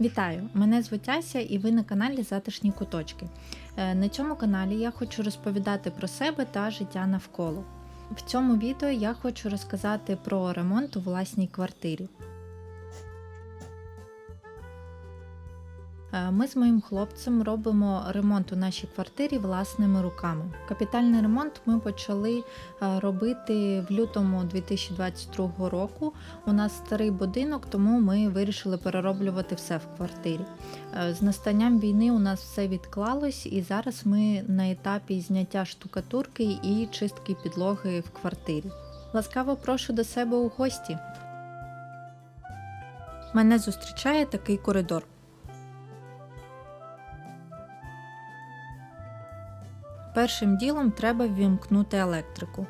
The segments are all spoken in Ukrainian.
Вітаю! Мене звуть Ася і ви на каналі Затишні куточки. Е, На цьому каналі я хочу розповідати про себе та життя навколо. В цьому відео я хочу розказати про ремонт у власній квартирі. Ми з моїм хлопцем робимо ремонт у нашій квартирі власними руками. Капітальний ремонт ми почали е, робити в лютому 2022 року. У нас старий будинок, тому ми вирішили перероблювати все в квартирі. Е, З настанням війни у нас все відклалось, і зараз ми на етапі зняття штукатурки і чистки підлоги в квартирі. Ласкаво прошу до себе у гості. Мене зустрічає такий коридор. Першим ділом треба ввімкнути електрику.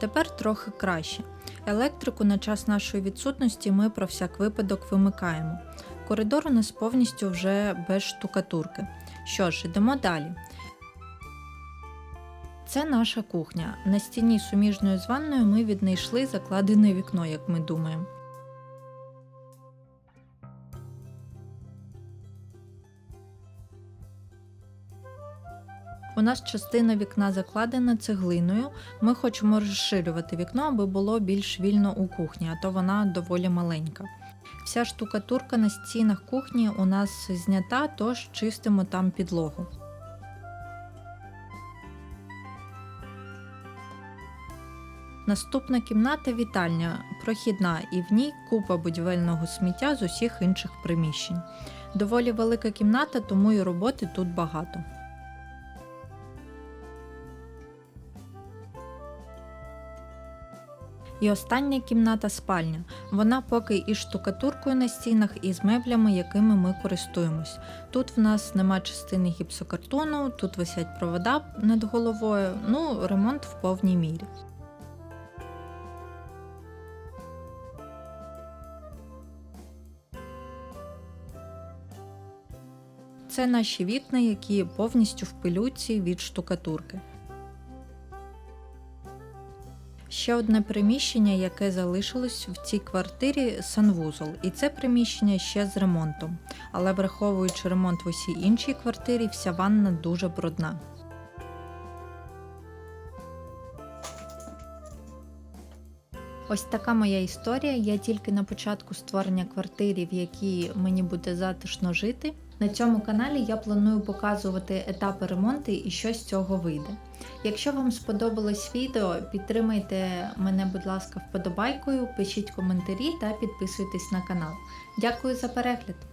Тепер трохи краще. Електрику на час нашої відсутності ми про всяк випадок вимикаємо. Коридор у нас повністю вже без штукатурки. Що ж, йдемо далі. Це наша кухня. На стіні суміжною з ванною ми віднайшли закладене вікно, як ми думаємо. У нас частина вікна закладена цеглиною. Ми хочемо розширювати вікно, аби було більш вільно у кухні, а то вона доволі маленька. Вся штукатурка на стінах кухні у нас знята, тож чистимо там підлогу. Наступна кімната вітальня, прохідна, і в ній купа будівельного сміття з усіх інших приміщень. Доволі велика кімната, тому і роботи тут багато. І остання кімната спальня. Вона поки із штукатуркою на стінах, і з меблями, якими ми користуємось. Тут в нас нема частини гіпсокартону, тут висять провода над головою, ну, ремонт в повній мірі. Це наші вікна, які повністю в пилюці від штукатурки. Ще одне приміщення, яке залишилось в цій квартирі санвузол, і це приміщення ще з ремонтом. Але враховуючи ремонт в усій іншій квартирі, вся ванна дуже брудна. Ось така моя історія. Я тільки на початку створення квартири, в якій мені буде затишно жити. На цьому каналі я планую показувати етапи ремонту і що з цього вийде. Якщо вам сподобалось відео, підтримайте мене, будь ласка, вподобайкою, пишіть коментарі та підписуйтесь на канал. Дякую за перегляд!